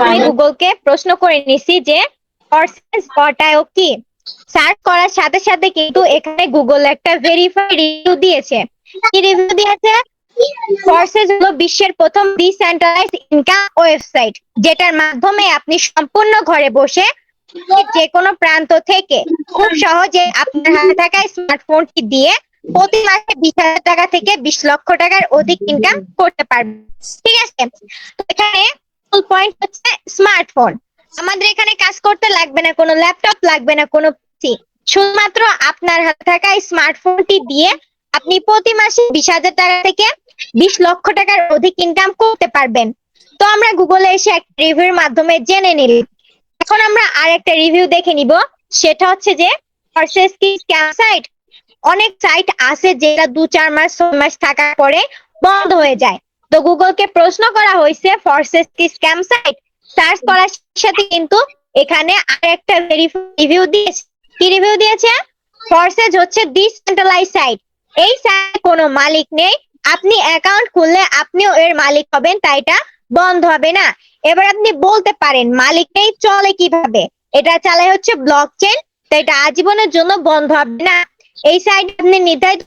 আমি গুগলকে প্রশ্ন করে নিছি যে ঘটায় কি? সার্চ করার সাথে সাথে কিন্তু এখানে গুগল একটা ভেরিফাই রিভিউ দিয়েছে। কি রিভিউ দিয়েছে? ফরসেস হলো বিশ্বের প্রথম ডিসেন্ট্রালাইজ ইনকাম ওয়েবসাইট যেটার মাধ্যমে আপনি সম্পূর্ণ ঘরে বসে যে কোনো প্রান্ত থেকে খুব সহজে আপনার হাতে থাকা স্মার্টফোনটি দিয়ে প্রতি মাসে বিশ হাজার টাকা থেকে বিশ লক্ষ টাকার অধিক ইনকাম করতে পারবেন। ঠিক আছে? তো এখানে পয়েন্ট হচ্ছে স্মার্টফোন আমাদের এখানে কাজ করতে লাগবে না, কোনো ল্যাপটপ লাগবে না, কোনো শুধুমাত্র আপনার হাতে থাকা স্মার্টফোনটি দিয়ে আপনি প্রতি মাসে বিশ হাজার টাকা থেকে বিশ লক্ষ টাকার অধিক ইনকাম করতে পারবেন। তো আমরা গুগলে এসে একটা রিভিউর মাধ্যমে জেনে নিলাম এখন আমরা আর একটা রিভিউ দেখে নিব। সেটা হচ্ছে যে কি স্ক্যাম সাইট অনেক সাইট আছে যেটা দু, চার মাস, ছয় মাস থাকার পরে বন্ধ হয়ে যায়। তো গুগলকে প্রশ্ন করা হয়েছে ফরসেস কি স্ক্যাম সাইট সার্চ করার সাথে কিন্তু এখানে আর একটা রিভিউ দিয়েছে। কি রিভিউ দিয়েছে? ফরসেজ হচ্ছে ডিসেন্ট্রালাইজ সাইট এই সাইট কোনো মালিক নেই। আপনি অ্যাকাউন্ট খুললে আপনিও এর মালিক হবেন, তাই এটা বন্ধ হবে না। এবার আপনি বলতে পারেন, মালিক নেই, চলে কীভাবে? এটা চালায় হচ্ছে ব্লক চেন এটা আজীবনের জন্য বন্ধ হবে না। এই সাইড আপনি নির্ধারিত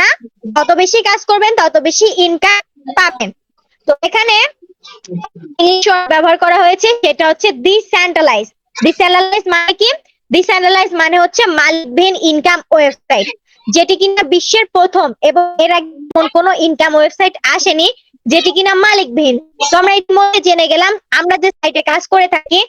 না। যত বেশি কাজ করবেন, তত বেশি ইনকাম পাবেন। তো এখানে ইংলিশ ব্যবহার করা হয়েছে, সেটা হচ্ছে ডিসেন্ট্রালাইজ ডিসেন্ট্রালাইজ মানে কি? ডিসেন্ট্রালাইজ মানে হচ্ছে মালিকবিহীন ইনকাম ওয়েবসাইট যেটি কিনা বিশ্বের প্রথম এবং এর আগে কোনো ইনকাম ওয়েবসাইট আসেনি, যেটি কিনা মালিকবিহীন। তো আমরা ইতিমধ্যে জেনে গেলাম, আমরা যে সাইটে কাজ করে থাকি,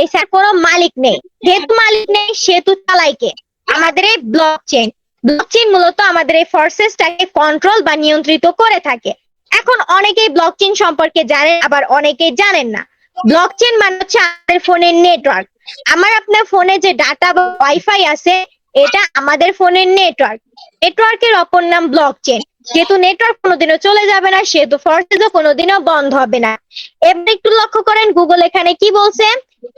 এই সাইট কোনো মালিক নেই। যেহেতু মালিক নেই, সেহেতু চালাইকে আমাদের এই ব্লক চেন ব্লক চেন মূলত আমাদের এই ফোর্সেসটাকে কন্ট্রোল বা নিয়ন্ত্রিত করে থাকে। এখন অনেকেই ব্লক চেন সম্পর্কে জানেন আবার অনেকেই জানেন না। ব্লক চেন মানে হচ্ছে আমাদের ফোনের নেটওয়ার্ক আমার আপনার ফোনে যে ডাটা বা ওয়াইফাই আছে, এটা আমাদের ফোনের নেটওয়ার্ক নেটওয়ার্কের অপর নাম ব্লক চেন যেহেতু নেটওয়ার্ক কোনোদিনও চলে যাবে না, সেহেতু ফরসেজও কোনোদিনও বন্ধ হবে না। এবার একটু লক্ষ্য করেন গুগল এখানে কি বলছে?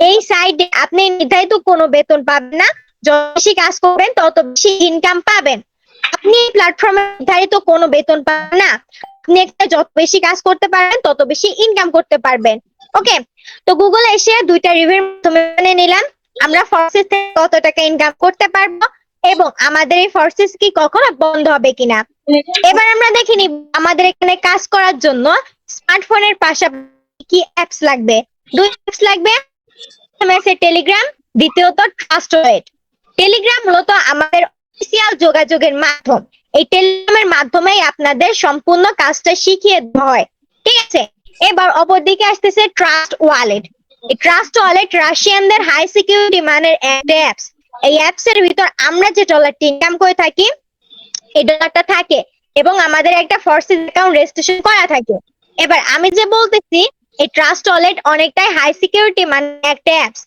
এই সাইডে আপনি নির্ধারিত কোনো বেতন পাবেন না। যত বেশি কাজ করবেন, তত বেশি ইনকাম পাবেন। আপনি প্ল্যাটফর্মে নির্ধারিত কোনো বেতন পাবেন না। আপনি একটা যত বেশি কাজ করতে পারবেন, তত বেশি ইনকাম করতে পারবেন। ওকে তো গুগলে এসে দুইটা রিভিউর মাধ্যমে নিলাম, আমরা ফরসেস থেকে কত টাকা ইনকাম করতে পারব এবং আমাদের এই ফরসেস কি কখনো বন্ধ হবে কিনা। এবার আমরা দেখে নিব, আমাদের এখানে কাজ করার জন্য স্মার্টফোনের পাশাপাশি কি অ্যাপস লাগবে। দুই অ্যাপস লাগবে আছে টেলিগ্রাম দ্বিতীয়ত ট্রাস্টওয়েট টেলিগ্রাম মূলত আমাদের অফিসিয়াল যোগাযোগের মাধ্যম। এই টেলিগ্রামের মাধ্যমেই আপনাদের সম্পূর্ণ কাজটা শিখিয়ে দেওয়া হয়। ঠিক আছে? এবার অপরদিকে আসতেছে ট্রাস্ট ওয়ালেট এই ট্রাস্ট ওয়ালেট রাশিয়ানদের হাই সিকিউরিটি মানের অ্যাপস এই অ্যাপস এর ভিতর আমরা যে ডলারটি ইনকাম করে থাকি, এই ডলারটা থাকে এবং আমাদের একটা ফরসিস অ্যাকাউন্ট রেজিস্ট্রেশন করা থাকে। এবার আমি যে বলতেছি, এই ট্রাস্ট ওয়ালেট অনেকটাই হাই সিকিউরিটি মানে একটা অ্যাপস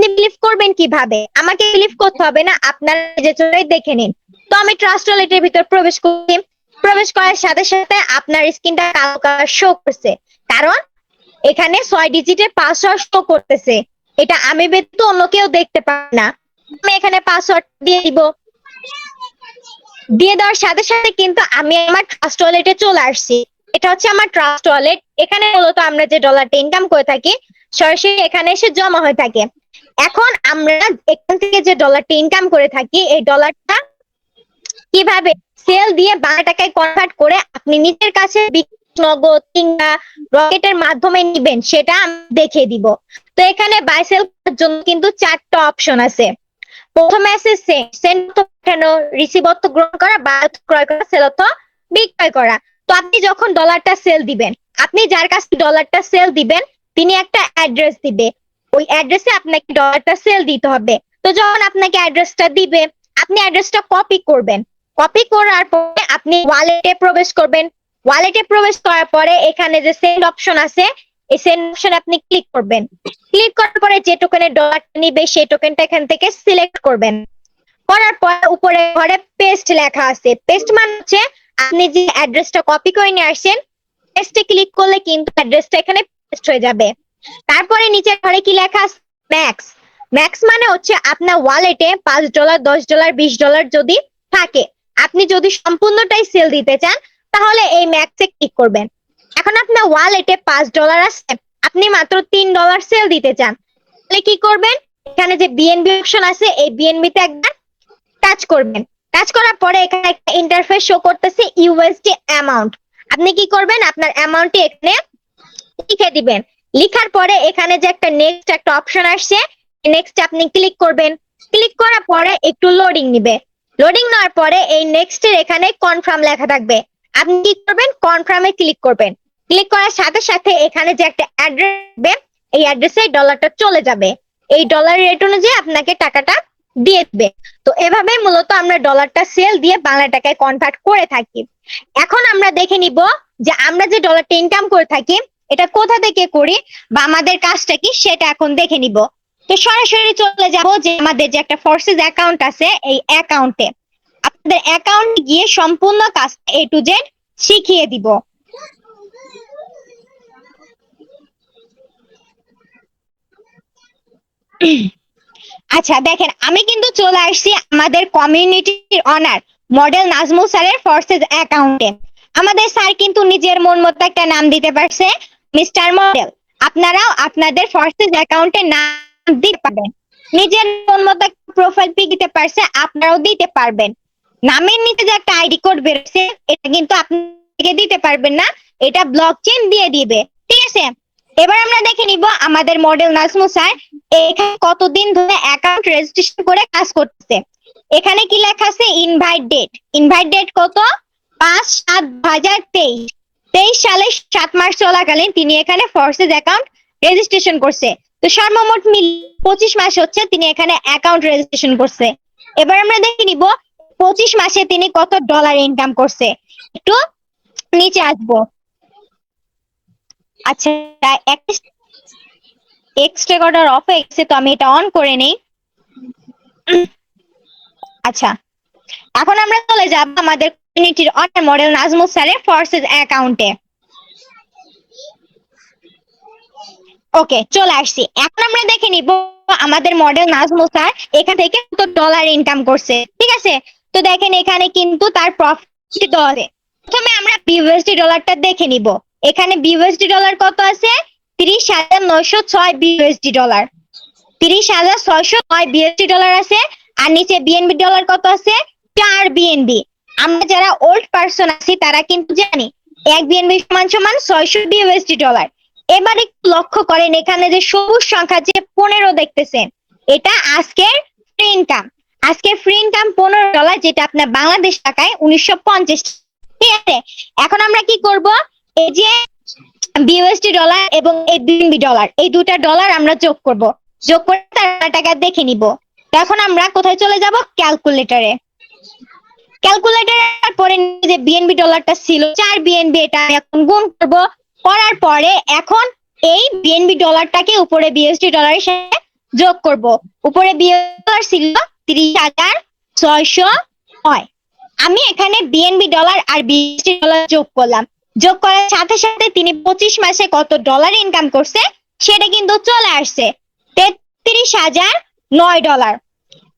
আপনি বিলিভ করবেন কীভাবে? আমাকে বিলিভ করতে হবে না, আপনারা যে চলে দেখে নিন। তো আমি ট্রাস্ট ওয়ালেটের ভিতর প্রবেশ করি প্রবেশ করার সাথে সাথে আপনার স্ক্রিনটা কালো কালার শো করছে। কারণ এখানে ছয় ডিজিটের পাসওয়ার্ড শো করতেছে। এটা আমি ব্যতীত অন্য কেউ দেখতে পারে না। আমি এখানে পাসওয়ার্ড দিয়ে দিব। দিয়ে দেওয়ার সাথে সাথে কিন্তু আমি আমার ট্রাস্ট ওয়ালেটে চলে আসছি। এটা হচ্ছে আমার ট্রাস্ট ওয়ালেট এখানে মূলত আমরা যে ডলারটা ইনকাম করে থাকি, সরাসরি এখানে এসে জমা হয়ে থাকে। এখন আমরা এখান থেকে যে ডলারটা ইনকাম করে থাকি, এই ডলারটা কীভাবে সেল দিয়ে বাংলা টাকায় কনভার্ট করে আপনি নিজের কাছে নগদ কিংবা রকেটের মাধ্যমে নিবেন, সেটা আমি দেখিয়ে দিব। তো এখানে বাই সেল করার জন্য কিন্তু চারটা অপশন আছে। প্রথমে আছে সেন্ড পাঠানো রিসিভ অর্থ গ্রহণ করা বা ক্রয় করা সেল অর্থ বিক্রয় করা। তো আপনি যখন ডলারটা সেল দিবেন, আপনি যার কাছে ডলারটা সেল দিবেন, তিনি একটা অ্যাড্রেস দিবে। ওই অ্যাড্রেসে আপনাকে ডলারটা সেল দিতে হবে। তো যখন আপনাকে অ্যাড্রেসটা দিবে, আপনি অ্যাড্রেসটা কপি করবেন। কপি করার পরে আপনি ওয়ালেটে প্রবেশ করবেন। ওয়ালেটে প্রবেশ করার পরে এখানে যে সেন্ড অপশন আছে, এই সেন্ড অপশন আপনি ক্লিক করবেন। ক্লিক করার পরে যে টোকেনের ডলারটা নিবে, সেই টোকেনটা এখান থেকে সিলেক্ট করবেন। করার পর উপরে ঘরে পেস্ট লেখা আছে। পেস্ট মানে হচ্ছে আপনি যে অ্যাড্রেসটা কপি করে নিয়ে আসছেন পেস্টে ক্লিক করলে কিন্তু অ্যাড্রেসটা এখানে পেস্ট হয়ে যাবে। তারপরে নিচের ঘরে কি লেখা ম্যাক্স ম্যাক্স মানে হচ্ছে আপনার ওয়ালেটে পাঁচ ডলার দশ ডলার বিশ ডলার যদি থাকে। আপনি যদি সম্পূর্ণটাই সেল দিতে চান, তাহলে এই ম্যাক্সে ক্লিক করবেন। এখন আপনার ওয়ালেটে পাঁচ ডলার আছে। আপনি মাত্র তিন ডলার সেল দিতে চান। তাহলে কি করবেন? এখানে যে বিএনবি অপশন আছে, এই বিএনবি তে একবার টাচ করবেন। টাচ করার পরে এখানে একটা ইন্টারফেস শো করতেছে ইউএসডি অ্যামাউন্ট আপনি কি করবেন? আপনার অ্যামাউন্টটি এখানে লিখে দিবেন। লিখার পরে এখানে যে একটা নেক্সট একটা অপশন আসছে নেক্সট আপনি ক্লিক করবেন। ক্লিক করার পরে একটু লোডিং নিবে। লোডিং নেওয়ার পরে এই নেক্সট এর এখানে কনফার্ম লেখা থাকবে। আপনি কি করবেন? কনফার্মে ক্লিক করবেন। ক্লিক করার সাথে সাথে এখানে যে একটা অ্যাড্রেস থাকবে, এই অ্যাড্রেসে ডলারটা চলে যাবে। এই ডলার রেট অনুযায়ী আপনাকে টাকাটা দিয়ে দেবে। তো এভাবে মূলত আমরা ডলারটা সেল দিয়ে বাংলা টাকায় কনভার্ট করে থাকি। এখন আমরা দেখে নিব যে আমরা যে ডলারটা ইনকাম করে থাকি এটা কোথা থেকে করি বা আমাদের কাজটা কি সেটা এখন দেখে নিব। তো সরাসরি চলে যাব যে আমাদের যে একটা ফোর্সেস অ্যাকাউন্ট আছে এই অ্যাকাউন্টে আপনাদের অ্যাকাউন্ট গিয়ে সম্পূর্ণ কাজ এ টু জেড শিখিয়ে দিব। আচ্ছা দেখেন, আমি কিন্তু চলে আসছি আমাদের কমিউনিটির অনার মডেল নাজমুল স্যারের ফোর্সেস অ্যাকাউন্টে আমাদের স্যার কিন্তু নিজের মন মতো একটা নাম দিতে পারছে। মিস্টার মডেল, আপনারাও আপনাদের ফোর্সেস অ্যাকাউন্টে নাম দিতে পারবেন। নিজের মন মতো প্রোফাইল পিক দিতে পারছে, আপনারাও দিতে পারবেন। নামের নিচে যে একটা আইডি কোড বেরোচ্ছে, এটা কিন্তু আপনাকে দিতে পারবেন না, এটা ব্লক চেন দিয়ে দিবে। ঠিক আছে? এবার আমরা দেখে নিব আমাদের মডেল নাজমু স্যার, এখানে কতদিন ধরে অ্যাকাউন্ট রেজিস্ট্রেশন করে কাজ করতেছে। এখানে কি লেখা আছে ইনভাইট ডেট ইনভাইট ডেট কত? পাঁচ সাত হাজার তেইশ। তেইশ সালে সাত মাস চলাকালীন তিনি এখানে ফোর্সেস অ্যাকাউন্ট রেজিস্ট্রেশন করছে। তো সর্বমোট মিল পঁচিশ মাস হচ্ছে তিনি এখানে অ্যাকাউন্ট রেজিস্ট্রেশন করছে। এবার আমরা দেখে নিব, পঁচিশ মাসে তিনি কত ডলার ইনকাম করছে। একটু নিচে আসব। আচ্ছা এক্স রেকর্ডার অফ হয়ে গেছে, তো আমি এটা অন করে নেই। আচ্ছা এখন আমরা চলে যাব আমাদের কমিউনিটির অনার মডেল নাজমুল স্যারের ফোর্সেস অ্যাকাউন্টে ওকে চলে আসছি। এখন আমরা দেখে নিব আমাদের মডেল নাজমুল স্যার এখান থেকে কত ডলার ইনকাম করছে। ঠিক আছে? তো দেখেন এখানে কিন্তু তার প্রফিট আছে প্রথমে আমরা বিউএসডি ডলারটা দেখে নিব। এখানে বিউএসডি ডলার কত আছে? তিরিশ হাজার নয়শো ছয় বিউএসডি ডলার তিরিশ হাজার ছয়শো ছয় বিউএসডি ডলার আছে। আর নিচে বিএনবি ডলার কত আছে? চার বিএনবি আমরা যারা ওল্ড পার্সন আছি, তারা কিন্তু জানি এক বিএনবি সমান সমান ছয়শো বিউএসডি ডলার এবার একটু লক্ষ্য করেন এখানে যে সবুজ সংখ্যা যে পনেরো দেখতেছেন, এটা আজকের ফ্রি ইনকাম আজকে ফ্রি ইনকাম পনেরো ডলার যেটা আপনার বাংলাদেশ টাকায় উনিশশো পঞ্চাশ। ঠিক আছে? এখন আমরা কি করব? এই যে বিউএসডি ডলার এবং এই বিএনবি ডলার এই দুটা ডলার আমরা যোগ করব। যোগ করে তার টাকা দেখে নিব। এখন আমরা কোথায় চলে যাব? ক্যালকুলেটরে ক্যালকুলেটর পরে যে বিএনবি ডলারটা ছিল, চার বিএনবি এটা আমি এখন গুণ করব। করার পরে এখন এই বিএনবি ডলারটাকে উপরে বিএসডি ডলারের সাথে যোগ করব। উপরে বিএসডি ছিল তিরিশ হাজার ছয়শো নয়। আমি এখানে বিএনবি ডলার আর বিএসডি ডলার যোগ করলাম। যোগ করার সাথে সাথে তিনি পঁচিশ মাসে কত ডলার ইনকাম করছে, সেটা কিন্তু চলে আসছে। তেত্রিশ হাজার নয় ডলার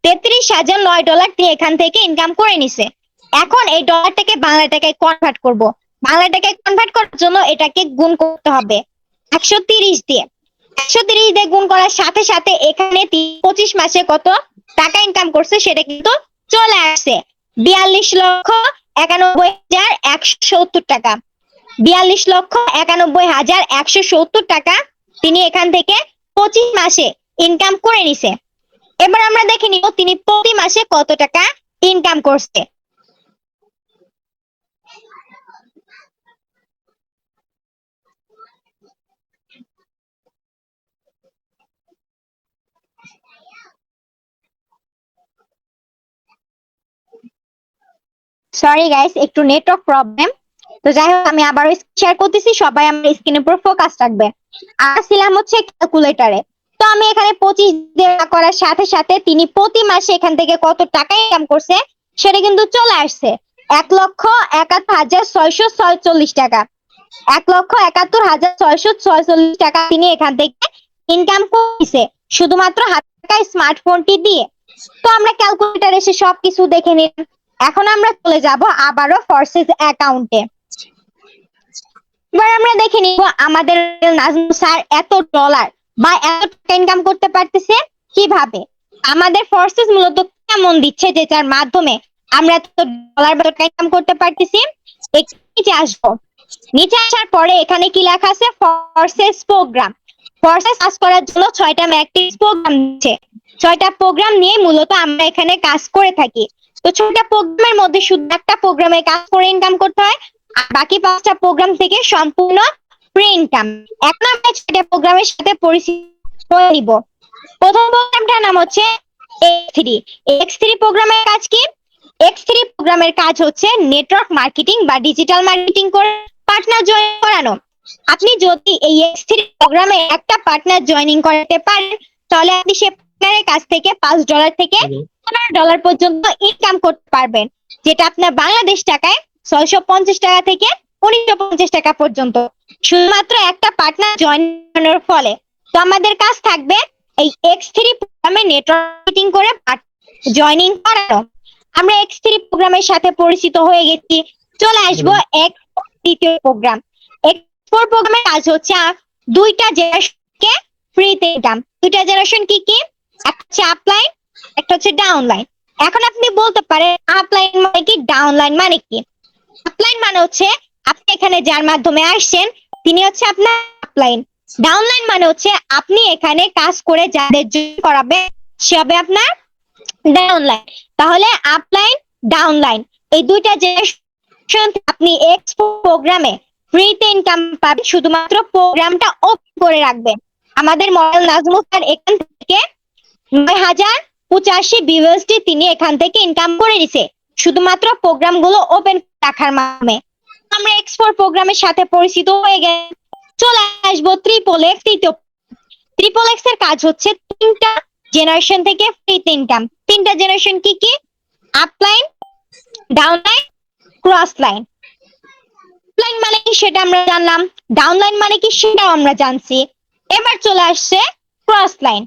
তেত্রিশ হাজার নয় ডলার তিনি এখান থেকে ইনকাম করে নিছে। এখন এই ডলারটাকে বাংলা টাকায় কনভার্ট করব। বাংলা টাকায় কনভার্ট করার জন্য এটাকে গুণ করতে হবে। একশো তিরিশ দিয়ে। একশো তিরিশ দিয়ে গুণ করার সাথে সাথে এখানে পঁচিশ মাসে কত টাকা ইনকাম করছে সেটা কিন্তু চলে আসছে। বিয়াল্লিশ লক্ষ একানব্বই হাজার একশো সত্তর টাকা। বিয়াল্লিশ লক্ষ একানব্বই হাজার একশো সত্তর টাকা তিনি এখান থেকে পঁচিশ মাসে ইনকাম করে নিছে। এবার আমরা দেখে নিব তিনি প্রতি মাসে কত টাকা ইনকাম করছে। সরি গাইস একটু নেটওয়ার্ক প্রবলেম তো যাই হোক, আমি আবার শেয়ার করতেছি, সবাই আমার স্ক্রিনের উপর ফোকাস রাখবে। আর ছিলাম হচ্ছে ক্যালকুলেটরে তো আমি এখানে পঁচিশ দেওয়া করার সাথে সাথে তিনি প্রতি মাসে এখান থেকে কত টাকা ইনকাম করছে, সেটা কিন্তু চলে আসছে। এক লক্ষ একাত্তর হাজার ছয়শো ছয়চল্লিশ টাকা। এক লক্ষ একাত্তর হাজার ছয়শো ছয়চল্লিশ টাকা তিনি এখান থেকে ইনকাম করেছে, শুধুমাত্র হাত টাকায় স্মার্টফোনটি দিয়ে। তো আমরা ক্যালকুলেটার এসে সবকিছু দেখে নিলাম। এখন আমরা চলে যাব আবারও ফোর্সেস অ্যাকাউন্টে। এবার আমরা দেখে নিব আমাদের নাজমুল স্যার এত ডলার। বা এত টাকা ইনকাম করতে পারতেছে কীভাবে? আমাদের ফোর্সেস মূলত কেমন দিচ্ছে যেটার মাধ্যমে আমরা এত ডলার বা টাকা ইনকাম করতে পারতেছি? নিচে আসব। নিচে আসার পরে এখানে কি লেখা আছে? ফোর্সেস প্রোগ্রাম ফোর্সেস কাজ করার জন্য ছয়টা ম্যাকটিস প্রোগ্রাম দিচ্ছে। ছয়টা প্রোগ্রাম নিয়ে মূলত আমরা এখানে কাজ করে থাকি। তো ছয়টা প্রোগ্রামের মধ্যে শুধু একটা প্রোগ্রামে কাজ করে ইনকাম করতে হয় বাকি পাঁচটা প্রোগ্রাম থেকে সম্পূর্ণ ফ্রি ইনকাম এখন আমরা প্রোগ্রামের সাথে পরিচিত হয়ে নিব। প্রথম প্রোগ্রামটার নাম হচ্ছে এক্স থ্রি এক্স থ্রি প্রোগ্রামের কাজ কি? এক্স থ্রি প্রোগ্রামের কাজ হচ্ছে নেটওয়ার্ক মার্কেটিং বা ডিজিটাল মার্কেটিং করে পার্টনার জয়েন করানো। আপনি যদি এই এক্স থ্রি প্রোগ্রামে একটা পার্টনার জয়েনিং করাতে পারেন তাহলে আপনি সে পার্টনারের কাছ থেকে পাঁচ ডলার থেকে পনেরো ডলার পর্যন্ত ইনকাম করতে পারবেন যেটা আপনার বাংলাদেশ টাকায় ছয়শো পঞ্চাশ টাকা থেকে উনিশশো পঞ্চাশ টাকা পর্যন্ত। শুধুমাত্র একটা পার্টনার জয়েন করানোর ফলে তো আমাদের কাজ থাকবে এই এক্স থ্রি প্রোগ্রামে নেটওয়ার্কিং করে জয়েনিং করানো। আমরা এক্স থ্রি প্রোগ্রামের সাথে পরিচিত হয়ে গেছি। চলে আসব এক দ্বিতীয় প্রোগ্রাম এক্স ফোর প্রোগ্রামের কাজ হচ্ছে দুইটা জেনারেশনকে ফ্রিতে ইনকাম দুইটা জেনারেশন কি কি? একটা হচ্ছে আপলাইন একটা হচ্ছে ডাউনলাইন এখন আপনি বলতে পারেন আপলাইন মানে কি? ডাউনলাইন মানে কি? আপলাইন মানে হচ্ছে আপনি এখানে যার মাধ্যমে আসছেন তিনি হচ্ছে আপনার আপলাইন ডাউনলাইন মানে হচ্ছে আপনি এখানে কাজ করে যাদের জন্য করাবে সে হবে আপনার ডাউনলাইন তাহলে আপলাইন ডাউনলাইন এই দুইটা জেনারেশন আপনি এক্স প্রোগ্রামে ফ্রিতে ইনকাম পাবেন, শুধুমাত্র প্রোগ্রামটা ওপেন করে রাখবেন। আমাদের মডেল নাজমুল স্যার এখান থেকে নয় হাজার পঁচাশি বিউএসডি তিনি এখান থেকে ইনকাম করে নিছে শুধুমাত্র প্রোগ্রামগুলো ওপেন রাখার মাধ্যমে। আমরা এক্সপোর প্রোগ্রামের সাথে পরিচিত হয়ে গেছে। চলে আসব ট্রিপল এক্স তৃতীয় ট্রিপল এক্সের কাজ হচ্ছে তিনটা জেনারেশন থেকে ফ্রিতে ইনকাম তিনটা জেনারেশন কি কি? Upline downline cross line upline মানে কি সেটা আমরা জানলাম। ডাউনলাইন মানে কি সেটাও আমরা জানছি। এবার চলে আসছে ক্রস লাইন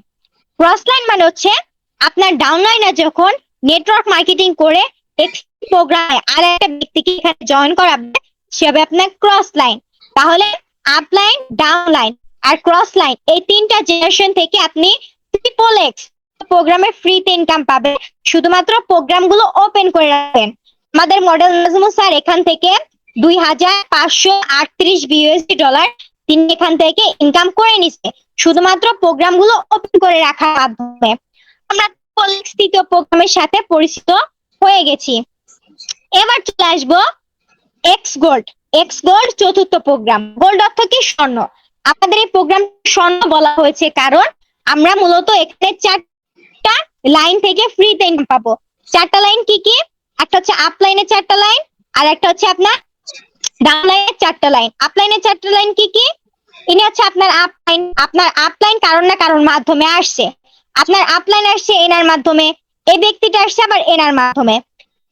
ক্রস লাইন মানে হচ্ছে আপনার ডাউনলাইনে যখন নেটওয়ার্ক মার্কেটিং করে এক্স প্রোগ্রামে আর একটা ব্যক্তিকে এখানে জয়েন করাবে হবে আপনার ক্রস লাইন তাহলে আপলাইন ডাউনলাইন আর ক্রস লাইন এই তিনটা জেনারেশন থেকে আপনি ট্রিপল এক্স প্রোগ্রামে ফ্রিতে ইনকাম পাবেন। শুধুমাত্র প্রোগ্রামগুলো ওপেন করে রাখবেন। আমাদের মডেল নাজমুল স্যার এখান থেকে দুই হাজার পাঁচশো আটত্রিশ বিউএসডি ডলার তিনি এখান থেকে ইনকাম করে নিচ্ছে। শুধুমাত্র প্রোগ্রামগুলো ওপেন করে রাখার মাধ্যমে। আমরা তৃতীয় প্রোগ্রামের সাথে পরিচিত হয়ে গেছি। এবার চলে আসব এক্স গোল্ড এক্স গোল্ড চতুর্থ প্রোগ্রাম গোল্ড অর্থ কি? স্বর্ণ। আপনাদের এই প্রোগ্রাম স্বর্ণ বলা হয়েছে কারণ আমরা মূলত এখানে চারটা লাইন থেকে ফ্রিতে ইনকাম পাবো। চারটা লাইন কি কি? একটা হচ্ছে আপ লাইনের চারটা লাইন আর একটা হচ্ছে আপনার ডাউন লাইনের চারটা লাইন আপ লাইনের চারটা লাইন কি কি? ইনি হচ্ছে আপনার আপ লাইন আপনার আপ লাইন কারণ না কারণ মাধ্যমে আসছে। আপনার আপ লাইন আসছে এনার মাধ্যমে, এই ব্যক্তিটা আসছে আবার এনার মাধ্যমে।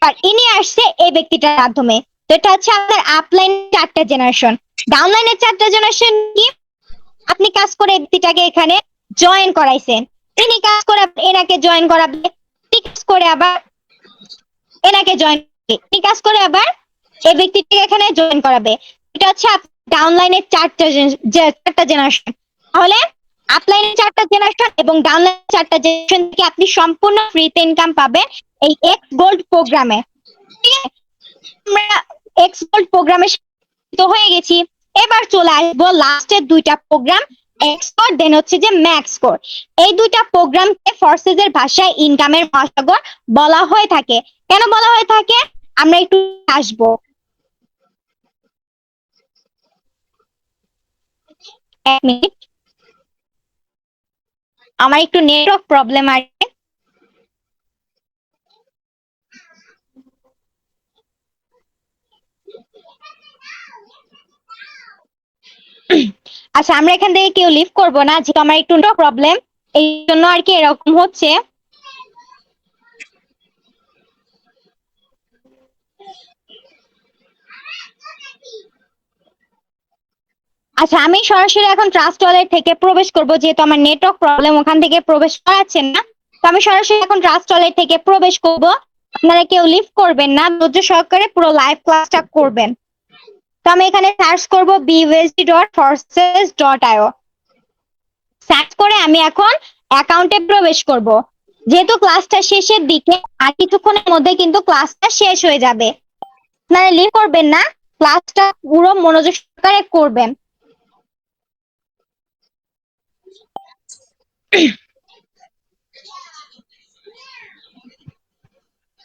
আর ইনি আসছে এই ব্যক্তিটার মাধ্যমে। তো এটা হচ্ছে আপনার আপ লাইন চারটা জেনারেশন ডাউন লাইনের চারটা জেনারেশন কি? আপনি কাজ করে ব্যক্তিটাকে এখানে জয়েন করাইছেন। ইনি কাজ করে এনাকে জয়েন করাবে। কাজ করে আবার এনাকে জয়েন ইনি কাজ করে আবার এই ব্যক্তিটাকে এখানে জয়েন করাবে। এটা হচ্ছে ডাউন লাইনের চারটা চারটা জেনারেশন তাহলে আপলাইনের চারটা জেনারেশন এবং ডাউন লাইনের চারটা জেনারেশন থেকে আপনি সম্পূর্ণ ফ্রিতে ইনকাম পাবেন এই এক্স গোল্ড প্রোগ্রামে আমরা এক্সপোর্ট প্রোগ্রামে তো হয়ে গেছি। এবার চলে আসব লাস্টের দুইটা প্রোগ্রাম এক্সপোর্ট দেন হচ্ছে যে ম্যাক্স কোর এই দুইটা প্রোগ্রামকে ফোর্সেস এর ভাষায় ইনকামের মহাসাগর বলা হয়ে থাকে। কেন বলা হয়ে থাকে? আমরা একটু আসব। এক মিনিট আমার একটু নেটওয়ার্ক প্রবলেম আছে আচ্ছা আমরা এখান থেকে কেউ লিভ করব না, যেহেতু আমার একটু প্রবলেম এই জন্য আর কি এরকম হচ্ছে। আচ্ছা আমি সরাসরি এখন ট্রাস্ট ওয়ালেট থেকে প্রবেশ করব, যেহেতু আমার নেটওয়ার্ক প্রবলেম ওখান থেকে প্রবেশ করাচ্ছে না। তো আমি সরাসরি এখন ট্রাস্ট ওয়ালেট থেকে প্রবেশ করব। আপনারা কেউ লিভ করবেন না, ধৈর্য সহকারে পুরো লাইভ ক্লাসটা করবেন। তো আমি এখানে সার্চ করব BUSD dot forsage dot IO search করে আমি এখন অ্যাকাউন্টে প্রবেশ করব। যেহেতু ক্লাসটা শেষের দিকে, আর কিছুক্ষণের মধ্যে কিন্তু ক্লাসটা শেষ হয়ে যাবে। মানে লিভ করবেন না ক্লাসটা পুরো মনোযোগ সহকারে করবেন।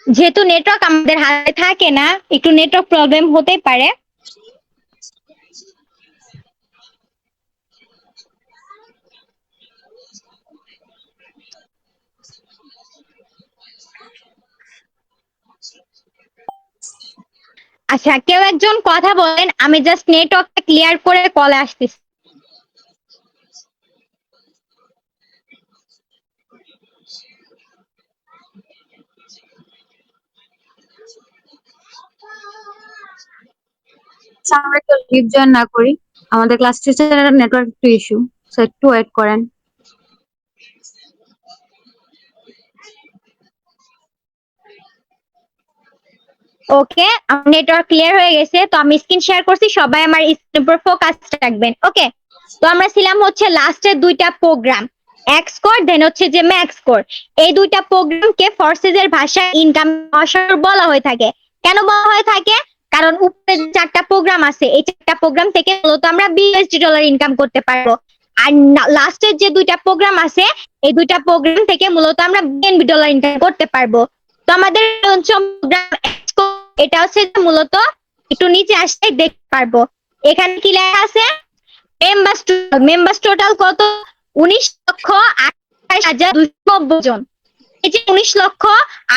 যেহেতু নেটওয়ার্ক আমাদের হাতে থাকে না, একটু নেটওয়ার্ক প্রবলেম হতেই পারে। আচ্ছা কেউ একজন কথা বলেন, আমি জাস্ট নেটওয়ার্কটা ক্লিয়ার করে কলে আসতেছি। আমরা লিভ জয়েন না করি। আমাদের ক্লাস টিচারের নেটওয়ার্ক একটু ইস্যু সো একটু ওয়েট করেন। ওকে নেটওয়ার্ক ক্লিয়ার হয়ে গেছে, তো আমি স্ক্রিন শেয়ার করছি, সবাই আমার স্ক্রিন উপর ফোকাস রাখবেন ওকে তো আমরা ছিলাম হচ্ছে লাস্টের দুইটা প্রোগ্রাম এক্স কোর দেন হচ্ছে যে ম্যাক্স কোর এই দুইটা প্রোগ্রামকে ফোর্সেস ভাষায় ইনকাম অসর বলা হয়ে থাকে। কেন বলা হয়ে থাকে? কারণ উপরে চারটা প্রোগ্রাম আছে, এই চারটা প্রোগ্রাম থেকে মূলত আমরা বিএসডি ডলার ইনকাম করতে পারব। আর লাস্টের যে দুইটা প্রোগ্রাম আছে, এই দুইটা প্রোগ্রাম থেকে মূলত আমরা বিএনবি ডলার ইনকাম করতে পারব। তো আমাদের পঞ্চম প্রোগ্রাম এটা হচ্ছে মূলত একটু নিচে আসলে দেখতে পারব। এখানে কি লেখা আছে? মেম্বার্স মেম্বার্স টোটাল কত? উনিশ লক্ষ আঠাশ হাজার দুশো নব্বই জন। এই যে উনিশ লক্ষ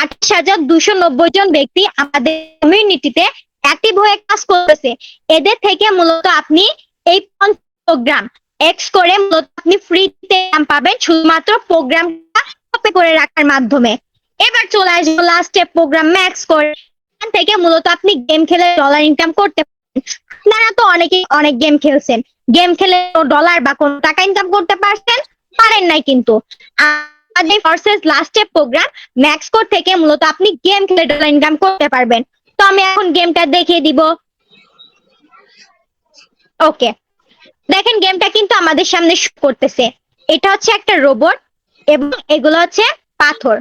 আঠাশ হাজার দুশো নব্বই জন ব্যক্তি আমাদের কমিউনিটিতে অ্যাক্টিভ হয়ে কাজ করতেছে। এদের থেকে মূলত আপনি এই প্রোগ্রাম এক্স করে মূলত আপনি ফ্রিতে পাবেন শুধুমাত্র প্রোগ্রামটা কপি করে রাখার মাধ্যমে। এবার চলে আসব লাস্টে প্রোগ্রাম ম্যাক্স করে। থেকে মূলত আপনি গেম খেলে ডলার ইনকাম করতে পারেন আপনারা তো অনেকেই অনেক গেম খেলছেন। গেম খেলে ডলার বা কোনো টাকা ইনকাম করতে পারছেন, পারেন নাই কিন্তু। আমাদের প্রোগ্রাম ম্যাক্স থেকে মূলত আপনি গেম খেলে ডলার ইনকাম করতে পারবেন। তো আমি এখন গেমটা দেখিয়ে দিব। ওকে দেখেন গেমটা কিন্তু আমাদের সামনে show করতেছে। এটা হচ্ছে একটা রোবট এবং এগুলো হচ্ছে পাথর।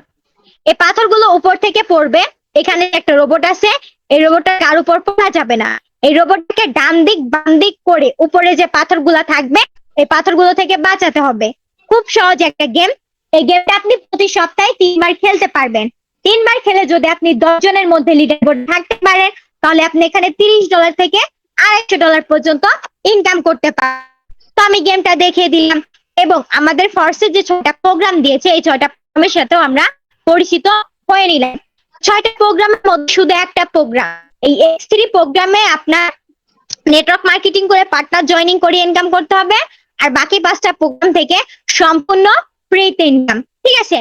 এই পাথরগুলো উপর থেকে পড়বে। এখানে একটা রোবট আছে, এই রোবটটা কার উপর পড়া যাবে না। এই রোবটটাকে ডান দিক বাম দিক করে উপরে যে পাথরগুলো থাকবে, এই পাথরগুলো থেকে বাঁচাতে হবে। খুব সহজ একটা গেম এই গেমটা আপনি প্রতি সপ্তাহে তিনবার খেলতে পারবেন। তিনবার খেলে যদি আপনি দশ জনের মধ্যে লিডার বোর্ড থাকতে পারেন, তাহলে আপনি এখানে তিরিশ ডলার থেকে আড়াইশো ডলার পর্যন্ত ইনকাম করতে পারেন তো আমি গেমটা দেখিয়ে দিলাম। এবং আমাদের ফর্সের যে ছয়টা প্রোগ্রাম দিয়েছে, এই ছয়টা প্রোগ্রামের সাথেও আমরা পরিচিত হয়ে নিলাম। ছয়টা প্রোগ্রামের মধ্যে শুধু একটা প্রোগ্রাম এই এক্স থ্রি প্রোগ্রামে আপনার নেটওয়ার্ক মার্কেটিং করে পার্টনার জয়েনিং করে ইনকাম করতে হবে, আর বাকি পাঁচটা প্রোগ্রাম থেকে সম্পূর্ণ ফ্রিতে ইনকাম ঠিক আছে?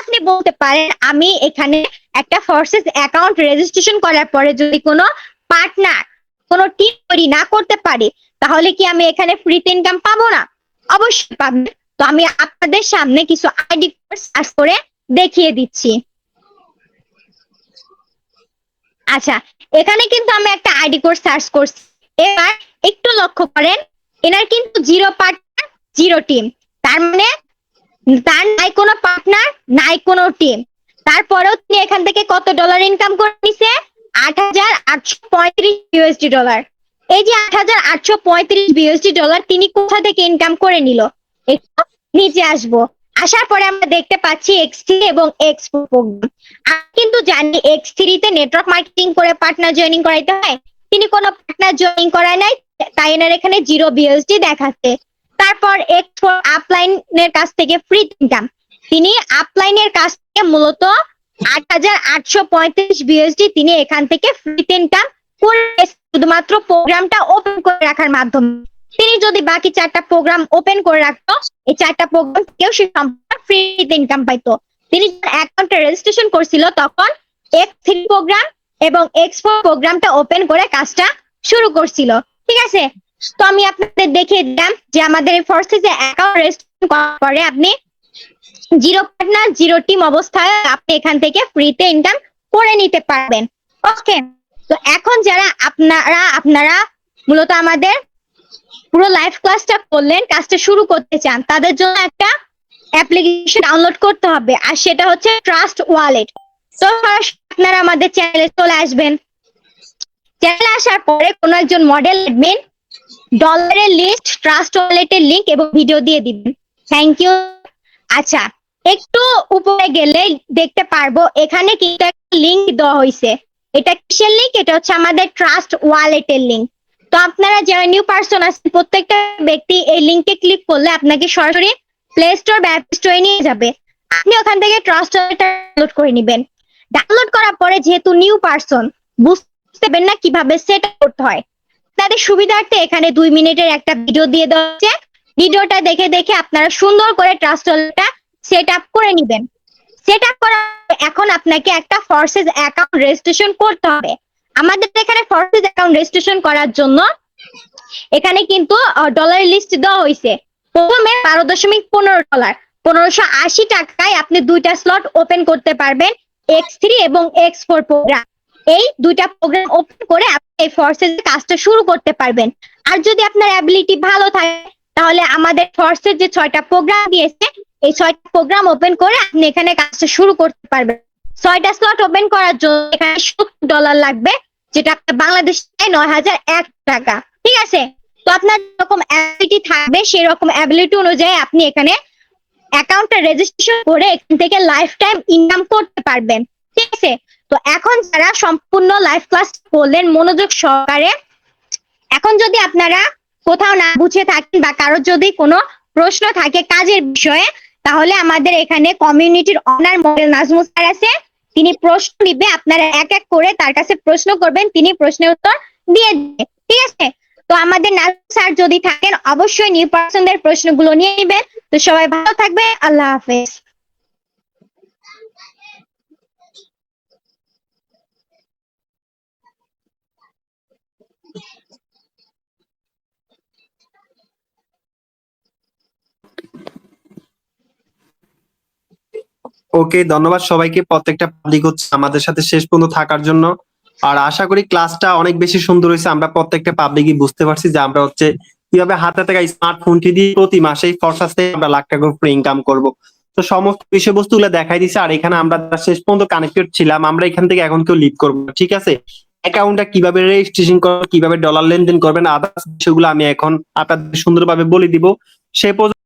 আপনি বলতে পারেন, আমি এখানে একটা ফোর্সেস অ্যাকাউন্ট রেজিস্ট্রেশন করার পরে যদি কোনো পার্টনার কোনো টিম তৈরি না করতে পারি, তাহলে কি আমি এখানে ফ্রিতে ইনকাম পাবো না? অবশ্যই পাবেন। তো আমি আপনাদের সামনে কিছু আইডি সার্চ করে দেখিয়ে দিচ্ছি। আচ্ছা এখানে কিন্তু আমি একটা আইডি কোড সার্চ করছি। এবার একটু লক্ষ্য করেন, এনার কিন্তু জিরো পার্টনার জিরো টিম তার মানে তার নাই কোনো পার্টনার নাই কোনো টিম তারপরেও তিনি এখান থেকে কত ডলার ইনকাম করে নিছে? আট হাজার আটশো পঁয়ত্রিশ ইউএসডি ডলার এই যে আট হাজার আটশো পঁয়ত্রিশ বিএসডি ডলার তিনি কোথা থেকে ইনকাম করে নিল? একটু নিচে আসব। আসার পরে আমরা দেখতে পাচ্ছি এক্স থ্রি এবং এক্স ফোর প্রোগ্রাম আমি কিন্তু জানি এক্স থ্রিতে নেটওয়ার্ক মার্কেটিং করে পার্টনার জয়েনিং করাইতে হয়। তিনি কোনো পার্টনার জয়েনিং করায় নাই, তাই এনার এখানে জিরো বিএসডি দেখাচ্ছে। তারপর এক্স ফোর আপলাইনের কাছ থেকে ফ্রি ইনকাম তিনি আপলাইনের কাছ থেকে মূলত আট হাজার আটশো পঁয়ত্রিশ বিএসডি তিনি এখান থেকে ফ্রিতে ইনকাম করে শুধুমাত্র প্রোগ্রামটা ওপেন করে রাখার মাধ্যমে। তিনি যদি বাকি চারটা প্রোগ্রাম ওপেন করে রাখতো, এই চারটা প্রোগ্রাম থেকেও সে ফ্রিতে ইনকাম পাইতো। তিনি অ্যাকাউন্টে রেজিস্ট্রেশন করছিল, তখন এক্স থ্রি প্রোগ্রাম এবং এক্স ফোর প্রোগ্রামটা ওপেন করে কাজটা শুরু করছিল। ঠিক আছে? তো আমি আপনাদের দেখিয়ে দিলাম যে আমাদের এই ফোর্সেসে অ্যাকাউন্ট রেজিস্ট্রেশন করার পরে আপনি জিরো পার্টনার জিরো টিম অবস্থায় আপনি এখান থেকে ফ্রিতে ইনকাম করে নিতে পারবেন। ওকে তো এখন যারা আপনারা আপনারা মূলত আমাদের পুরো লাইভ ক্লাসটা করলেন কাজটা শুরু করতে চান, তাদের জন্য একটা অ্যাপ্লিকেশন ডাউনলোড করতে হবে। আর সেটা হচ্ছে ট্রাস্ট ওয়ালেট তো আপনারা আমাদের চ্যানেলে চলে আসবেন। চ্যানেলে আসার পরে কোনো একজন মডেল অ্যাডমিন ডলারের লিস্ট ট্রাস্ট ওয়ালেটের লিংক এবং ভিডিও দিয়ে দিবেন। থ্যাংক ইউ আচ্ছা একটু উপরে গেলে দেখতে পারব, এখানে কিন্তু একটা লিংক দেওয়া হয়েছে এটা কিসের লিংক এটা হচ্ছে আমাদের ট্রাস্ট ওয়ালেটের লিংক তো আপনারা যারা নিউ পার্সন আছেন, প্রত্যেকটা ব্যক্তি এই লিংকে ক্লিক করলে আপনাকে সরাসরি প্লে স্টোর বা অ্যাপ স্টোরে নিয়ে যাবে। আপনি ওখান থেকে ট্রাস্ট ডাউনলোড করে নেবেন। ডাউনলোড করার পরে যেহেতু নিউ পার্সন বুঝতে পারবেন না কীভাবে সেট করতে হয়। তাদের সুবিধার্থে এখানে দুই মিনিটের একটা ভিডিও দিয়ে দেওয়া হচ্ছে। ভিডিওটা দেখে দেখে আপনারা সুন্দর করে ট্রাস্ট ওয়ালেটটা সেট আপ করে নেবেন। সেট আপ করার এখন আপনাকে একটা ফর্সেস অ্যাকাউন্ট রেজিস্ট্রেশন করতে হবে। আমাদের এখানে ফর্সেস অ্যাকাউন্ট রেজিস্ট্রেশন করার জন্য এখানে কিন্তু ডলার লিস্ট দেওয়া হয়েছে প্রথমে বারো দশমিক পনেরো ডলার পনেরোশো আশি টাকায় আপনি দুইটা স্লট ওপেন করতে পারবেন এক্স থ্রি এবং এক্স ফোর প্রোগ্রাম এই দুইটা প্রোগ্রাম ওপেন করে আপনি এই ফর্সেস কাজটা শুরু করতে পারবেন। আর যদি আপনার অ্যাবিলিটি ভালো থাকে, তাহলে আমাদের ফর্সের যে ছয়টা প্রোগ্রাম দিয়েছে, এই ছয়টা প্রোগ্রাম ওপেন করে আপনি এখানে কাজটা শুরু করতে পারবেন। ছয়টা স্লট ওপেন করার জন্য এখানে সত্তর ডলার লাগবে, যেটা বাংলাদেশ নয় হাজার এক টাকা। ঠিক আছে? তো আপনার যেরকম অ্যাবিলিটি থাকবে সেই রকম অ্যাবিলিটি অনুযায়ী আপনি এখানে অ্যাকাউন্টটা রেজিস্ট্রেশন করে এখান থেকে লাইফ টাইম ইনকাম করতে পারবেন। ঠিক আছে? তো এখন যারা সম্পূর্ণ লাইফ ক্লাস করলেন, মনোযোগ সহকারে, এখন যদি আপনারা কোথাও না বুঝে থাকেন বা কারোর যদি কোনো প্রশ্ন থাকে কাজের বিষয়ে, তাহলে আমাদের এখানে কমিউনিটির অনার মডেল নাজমুল স্যার আছে। তিনি প্রশ্ন নিবে আপনারা এক এক করে তার কাছে প্রশ্ন করবেন, তিনি প্রশ্নের উত্তর দিয়ে দিবে, ঠিক আছে? তো আমাদের নাজমুল স্যার যদি থাকেন, অবশ্যই নিউ পার্সনদের প্রশ্নগুলো নিয়ে নিবেন। তো সবাই ভালো থাকবে আল্লাহ হাফেজ। ওকে, ধন্যবাদ সবাইকে। প্রত্যেকটা পাবলিক হচ্ছে আমাদের সাথে শেষ পর্যন্ত থাকার জন্য। আর আশা করি ক্লাসটা অনেক বেশি সুন্দর হয়েছে। আমরা প্রত্যেকটা পাবলিকই বুঝতে পারছি যে আমরা হচ্ছে কীভাবে হাতে থাকা স্মার্টফোনটি দিয়ে প্রতি মাসে ফরসাস থেকে আমরা লাখ টাকা করে ইনকাম করব। তো সমস্ত বিষয়বস্তুগুলো দেখাই দিছে আর এখানে আমরা শেষ পর্যন্ত কানেক্টেড ছিলাম। আমরা এখান থেকে এখন কেউ লিড করব ঠিক আছে? অ্যাকাউন্টটা কীভাবে রেজিস্ট্রেশন করবেন, কীভাবে ডলার লেনদেন করবেন আদার্স বিষয়গুলো আমি এখন আপনাদের সুন্দরভাবে বলে দিব। সে পর্যন্ত